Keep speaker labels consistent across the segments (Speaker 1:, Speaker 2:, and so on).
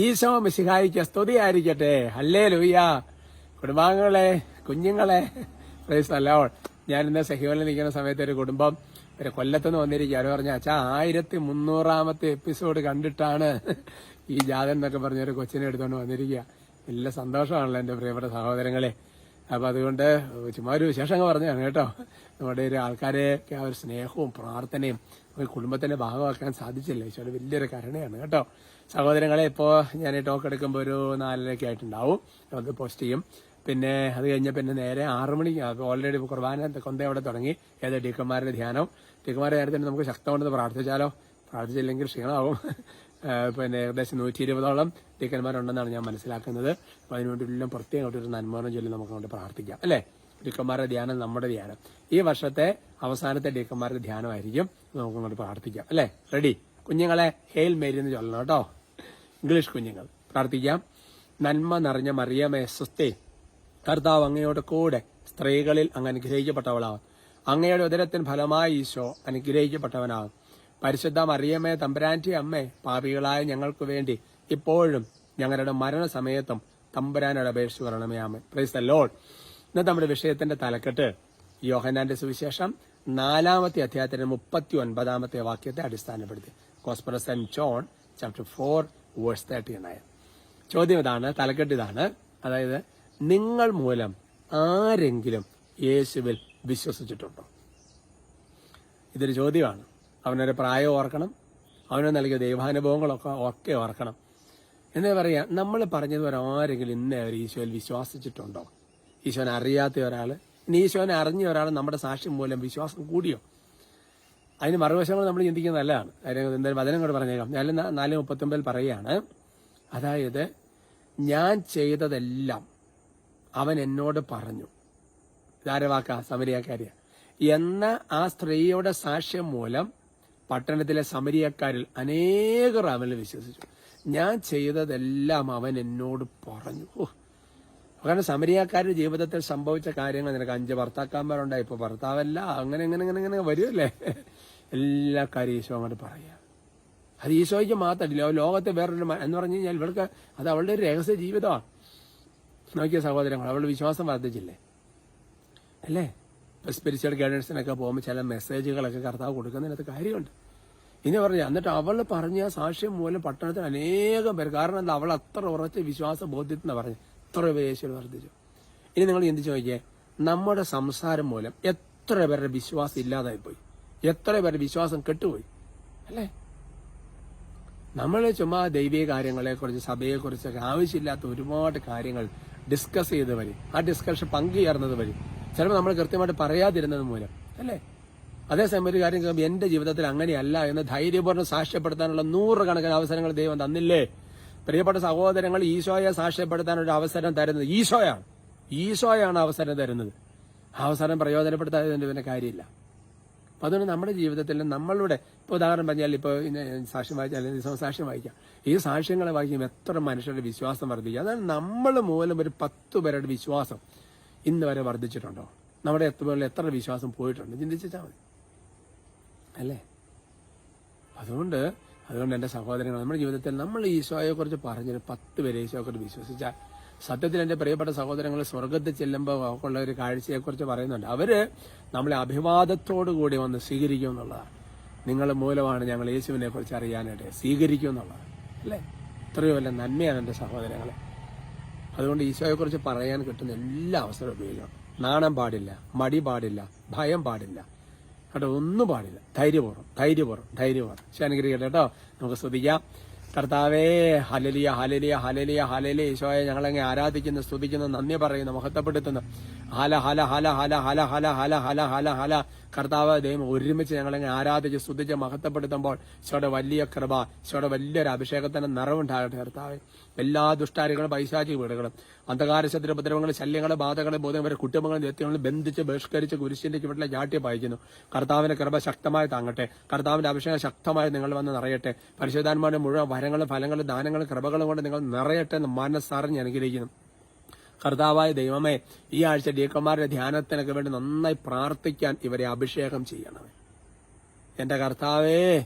Speaker 1: ഈശോ മിശിഹായിക്ക് സ്തുതിയായിരിക്കട്ടെ. അല്ലേ ലൂയ്യ കുടുംബാംഗങ്ങളെ കുഞ്ഞുങ്ങളെ. പ്രൈസ് അല്ലോൾ ഞാൻ ഇന്ന് സഹിവലിൽ നിൽക്കുന്ന സമയത്ത് ഒരു കുടുംബം ഒരു കൊല്ലത്തുനിന്ന് വന്നിരിക്കുക അവർ പറഞ്ഞ അച്ഛാ ആയിരത്തി മുന്നൂറാമത്തെ എപ്പിസോഡ് കണ്ടിട്ടാണ് ഈ ജാതൻ എന്നൊക്കെ പറഞ്ഞ ഒരു കൊച്ചിനെ എടുത്തുകൊണ്ട് വന്നിരിക്കുക. നല്ല സന്തോഷമാണല്ലോ എന്റെ പ്രിയപ്പെട്ട സഹോദരങ്ങളെ. അപ്പൊ അതുകൊണ്ട് ചുമ്മാ ഒരു വിശേഷങ്ങൾ പറഞ്ഞാണ് കേട്ടോ. നമ്മുടെ ഒരു ആൾക്കാരെ ആ ഒരു സ്നേഹവും പ്രാർത്ഥനയും കുടുംബത്തിന്റെ ഭാഗമാക്കാൻ സാധിച്ചില്ല. ഈശോയുടെ വലിയൊരു കരുണയാണ്. കേട്ടോ? സഹോദരങ്ങളെ ഇപ്പോ ഞാൻ ടോക്ക് എടുക്കുമ്പോൾ ഒരു നാലരക്കെ ആയിട്ടുണ്ടാവും. അത് പോസ്റ്റ് ചെയ്യും. പിന്നെ അത് കഴിഞ്ഞ പിന്നെ നേരെ ആറു മണിക്ക് ഓൾറെഡി കുർബാന കൊന്ത അവിടെ തുടങ്ങി. ഏത് ഡീക്കന്മാരുടെ ധ്യാനം? ഡീക്കന്മാരുടെ ധ്യാനത്തിന് നമുക്ക് ശക്തമുണ്ടെന്ന് പ്രാർത്ഥിച്ചാലോ? പ്രാർത്ഥിച്ചില്ലെങ്കിൽ ക്ഷീണമാവും പിന്നെ ഏകദേശം നൂറ്റി ഇരുപതോളം ടീക്കന്മാരുണ്ടെന്നാണ് ഞാൻ മനസ്സിലാക്കുന്നത്. അപ്പൊ അതിനുവേണ്ടിയെല്ലാം പ്രത്യേകമായിട്ട് ഒരു നന്മോനം ചൊല്ലി നമുക്ക് അങ്ങോട്ട് പ്രാർത്ഥിക്കാം. അല്ലേ? ഡീക്കന്മാരുടെ ധ്യാനം നമ്മുടെ ധ്യാനം. ഈ വർഷത്തെ അവസാനത്തെ ഡിക്കന്മാരുടെ ധ്യാനമായിരിക്കും നമുക്ക് അങ്ങോട്ട് പ്രാർത്ഥിക്കാം. അല്ലേ? റെഡി കുഞ്ഞുങ്ങളെ ഹെയിൽ മേരി എന്ന് ചൊല്ലണം കേട്ടോ. ഇംഗ്ലീഷ് കുഞ്ഞുങ്ങൾ. പ്രാർത്ഥിക്കാം. നന്മ നിറഞ്ഞ മറിയമേ സ്വസ്തി കർത്താവ് അങ്ങയോട് കൂടെ സ്ത്രീകളിൽ അങ്ങ് അനുഗ്രഹിക്കപ്പെട്ടവളാവും. അങ്ങയുടെ ഉദരത്തിന് ഫലമായി ഈശോ അനുഗ്രഹിക്കപ്പെട്ടവനാവും. പരിശുദ്ധ മറിയമ്മേ തമ്പുരാന്റി അമ്മേ പാപികളായ ഞങ്ങൾക്ക് വേണ്ടി ഇപ്പോഴും ഞങ്ങളുടെ മരണസമയത്തും തമ്പുരാനോട് അപേക്ഷിച്ചു വരണമേ. അമ്മ പ്രൈസ് ദ ലോഡ് ഇന്നത്തെ നമ്മുടെ വിഷയത്തിന്റെ തലക്കെട്ട് യോഹനാന്റെ സുവിശേഷം നാലാമത്തെ അധ്യായത്തിന്റെ മുപ്പത്തി ഒൻപതാമത്തെ വാക്യത്തെ അടിസ്ഥാനപ്പെടുത്തി. കോസ്പ്രസ് and John chapter four verse thirty nine ചോദ്യം ഇതാണ് തലക്കെട്ട് ഇതാണ്. അതായത് നിങ്ങൾ മൂലം ആരെങ്കിലും യേശുവിൽ വിശ്വസിച്ചിട്ടുണ്ടോ? ഇതൊരു ചോദ്യമാണ്. അവനൊരു പ്രായം ഓർക്കണം. അവന് നൽകിയ ദൈവാനുഭവങ്ങളൊക്കെ ഒക്കെ ഓർക്കണം. എന്ന് പറയാ? നമ്മൾ പറഞ്ഞതുപോലെ ആരെങ്കിലും ഇന്നേ അവർ ഈശോയിൽ വിശ്വസിച്ചിട്ടുണ്ടോ? ഈശോനെ അറിയാത്ത ഒരാൾ. ഇനി ഈശോനെ അറിഞ്ഞ ഒരാൾ നമ്മുടെ സാക്ഷ്യം മൂലം വിശ്വാസം കൂടിയോ? അതിന് മറുവശങ്ങൾ നമ്മൾ ചിന്തിക്കുന്നത് നല്ലതാണ്. എന്തായാലും വചനം കൂടെ പറഞ്ഞേക്കാം. ഞാൻ നാല് മുപ്പത്തൊമ്പതിൽ പറയുകയാണ് അതായത് ഞാൻ ചെയ്തതെല്ലാം അവൻ എന്നോട് പറഞ്ഞു. ധാരവാക്ക സമരിയക്കാരിയ. എന്ന ആ സ്ത്രീയുടെ സാക്ഷ്യം മൂലം പട്ടണത്തിലെ സമരിയക്കാരിൽ അനേകർ അവനിൽ വിശ്വസിച്ചു. ഞാൻ ചെയ്തതെല്ലാം അവൻ എന്നോട് പറഞ്ഞു. കാരണം സമരിയാക്കാരുടെ ജീവിതത്തിൽ സംഭവിച്ച കാര്യങ്ങൾ നിനക്ക് അഞ്ച് ഭർത്താക്കന്മാരുണ്ടായി. ഇപ്പൊ ഭർത്താവല്ല അങ്ങനെ ഇങ്ങനെ ഇങ്ങനെ ഇങ്ങനെ വരുമല്ലേ എല്ലാ കാര്യം ഈശോ അങ്ങോട്ട് പറയാ. അത് ഈശോയ്ക്ക് മാത്രമല്ല ലോകത്തെ വേറൊരു എന്ന് പറഞ്ഞു കഴിഞ്ഞാൽ ഇവൾക്ക് അത് അവളുടെ ഒരു രഹസ്യ ജീവിതമാണ്. നോക്കിയ സഹോദരങ്ങൾ അവളുടെ വിശ്വാസം വർദ്ധിച്ചില്ലേ? അല്ലേ? ഇപ്പൊ സ്പിരിച്വൽ ഗൈഡൻസിനൊക്കെ പോകുമ്പോൾ ചില മെസ്സേജുകളൊക്കെ കർത്താവ് കൊടുക്കുന്നതിനകത്ത് കാര്യമുണ്ട്. ഇനി പറഞ്ഞു എന്നിട്ട് അവൾ പറഞ്ഞ സാക്ഷ്യം മൂലം പട്ടണത്തിൽ അനേകം പേര്. കാരണം എന്താ? അവൾ അത്ര ഉറച്ച വിശ്വാസ ബോധ്യത്തിന് പറഞ്ഞു എത്ര പേശികൾ വർദ്ധിച്ചു? ഇനി നിങ്ങൾ എന്ത് നോക്കിയേ നമ്മുടെ സംസാരം മൂലം എത്ര പേരുടെ വിശ്വാസം ഇല്ലാതായി പോയി എത്ര പേരുടെ വിശ്വാസം കെട്ടുപോയി? അല്ലേ? നമ്മൾ ചുമ്മാ ദൈവീയ സഭയെ സഭയെക്കുറിച്ചൊക്കെ ആവശ്യമില്ലാത്ത ഒരുപാട് കാര്യങ്ങൾ ഡിസ്കസ് ചെയ്ത് വരും. ആ ഡിസ്കഷൻ പങ്കുചേർന്നത് വരും. ചിലപ്പോൾ നമ്മൾ കൃത്യമായിട്ട് പറയാതിരുന്നത് മൂലം. അല്ലേ? അതേസമയം ഒരു കാര്യം എന്റെ ജീവിതത്തിൽ അങ്ങനെയല്ല എന്ന് ധൈര്യപൂർണം സാക്ഷ്യപ്പെടുത്താനുള്ള നൂറുകണക്കിന് അവസരങ്ങൾ ദൈവം തന്നില്ലേ? പ്രിയപ്പെട്ട സഹോദരങ്ങൾ ഈശോയെ സാക്ഷ്യപ്പെടുത്താൻ ഒരു അവസരം തരുന്നത് ഈശോയാണ്. ഈശോയാണ് അവസരം തരുന്നത്. അവസരം പ്രയോജനപ്പെടുത്താതെ പിന്നെ കാര്യമില്ല. അപ്പൊ അതുകൊണ്ട് നമ്മുടെ ജീവിതത്തിൽ നമ്മളുടെ ഇപ്പൊ ഉദാഹരണം പറഞ്ഞാൽ ഇപ്പോൾ സാക്ഷ്യം വായിച്ചാൽ സാക്ഷ്യം വായിക്കാം. ഈ സാക്ഷ്യങ്ങളെ വായിക്കുമ്പോൾ എത്ര മനുഷ്യരുടെ വിശ്വാസം വർദ്ധിക്കുക അതാണ് നമ്മൾ മൂലം ഒരു പത്ത് പേരുടെ വിശ്വാസം ഇന്ന് വരെ വർദ്ധിച്ചിട്ടുണ്ടോ? നമ്മുടെ പേരിൽ എത്ര വിശ്വാസം പോയിട്ടുണ്ട്? ചിന്തിച്ചാൽ മതി. അല്ലേ? അതുകൊണ്ട് അതുകൊണ്ട് എന്റെ സഹോദരങ്ങൾ നമ്മുടെ ജീവിതത്തിൽ നമ്മൾ ഈശോയെക്കുറിച്ച് പറഞ്ഞൊരു പത്ത് പേരെ ഈശോയെക്കുറിച്ച് വിശ്വസിച്ചാൽ സത്യത്തിൽ എന്റെ പ്രിയപ്പെട്ട സഹോദരങ്ങൾ സ്വർഗത്തിൽ ചെല്ലുമ്പോൾ ഉള്ള ഒരു കാഴ്ചയെക്കുറിച്ച് പറയുന്നുണ്ട്. അവർ നമ്മളെ അഭിവാദത്തോടു കൂടി വന്ന് സ്വീകരിക്കും എന്നുള്ളതാണ്. നിങ്ങൾ മൂലമാണ് ഞങ്ങൾ യേശുവിനെ കുറിച്ച് അറിയാനായിട്ട് സ്വീകരിക്കും എന്നുള്ളതാണ്. അല്ലേ? ഇത്രയോ വല്ല നന്മയാണ് എന്റെ സഹോദരങ്ങളെ. അതുകൊണ്ട് ഈശോയെക്കുറിച്ച് പറയാൻ കിട്ടുന്ന എല്ലാ അവസരവും ഉപയോഗിക്കണം. നാണം പാടില്ല മടി പാടില്ല ഭയം പാടില്ല. കേട്ടോ ഒന്നും പാടില്ല. ധൈര്യപൂർവം ധൈര്യപൂർവം ധൈര്യപൂർവം. പക്ഷെ അനുഗ്രഹിക്കട്ടെ കേട്ടോ നമുക്ക് ശ്രദ്ധിക്കാം കർത്താവേ ഹലലിയ ഹലലിയ ഹലലിയ ഹലലിയ ഈശോയെ ഞങ്ങളെങ്ങനെ ആരാധിക്കുന്നു സ്തുതിക്കുന്നു നന്ദി പറയുന്നു മഹത്വപ്പെടുത്തുന്നു. ഹല ഹല ഹല ഹല ഹല ഹല ഹല ഹല ഹല ഹല. കർത്താവ് ദൈവം ഒരുമിച്ച് ഞങ്ങളെങ്ങനെ ആരാധിച്ച് സ്തുതിച്ച് മഹത്വപ്പെടുത്തുമ്പോൾ ഈശോയുടെ വലിയ കൃപ ഈശോയുടെ വലിയൊരു അഭിഷേകത്തിന് നിറവുണ്ടാകട്ടെ കർത്താവ്. എല്ലാ ദുഷ്ടാരികളും പൈശാചിക വീടുകളും അന്ധകാരശത്രു ഉപദ്രവങ്ങൾ ശല്യങ്ങൾ ബാധകൾ ബോധം വരെ കുടുംബങ്ങളും വ്യക്തികളും ബന്ധിച്ച് ബഹിഷ്കരിച്ച് കുരിശിന്റെ ചുവട്ടിലെ ചാട്ടി പായിക്കുന്നു കർത്താവിന്റെ കൃപ ശക്തമായി താങ്ങട്ടെ. കർത്താവിന്റെ അഭിഷേകം ശക്തമായി നിങ്ങൾ വന്ന് നിറയട്ടെ. പരിശോധാന്മാരുടെ മുഴുവൻ വരങ്ങളും ഫലങ്ങളും ദാനങ്ങളും കൃപകളും കൊണ്ട് നിങ്ങൾ നിറയട്ടെ എന്ന് മനസ്സറിഞ്ഞ് അനുഗ്രഹിക്കുന്നു. കർത്താവായ ദൈവമേ ഈ ആഴ്ച ഡീക്കന്മാരുടെ ധ്യാനത്തിനൊക്കെ വേണ്ടി നന്നായി പ്രാർത്ഥിക്കാൻ ഇവരെ അഭിഷേകം ചെയ്യണമേ. എന്റെ കർത്താവേ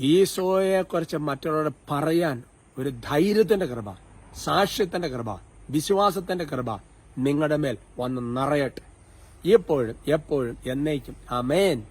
Speaker 1: ഈശോയെ കുറിച്ച് മറ്റുള്ളവരോട് പറയാൻ ഒരു ധൈര്യത്തിന്റെ കൃപ സാക്ഷ്യത്തിന്റെ കൃപ വിശ്വാസത്തിന്റെ കൃപ നിങ്ങളുടെ മേൽ വന്ന് നിറയട്ടെ. എപ്പോഴും എപ്പോഴും എന്നേക്കും. അമേൻ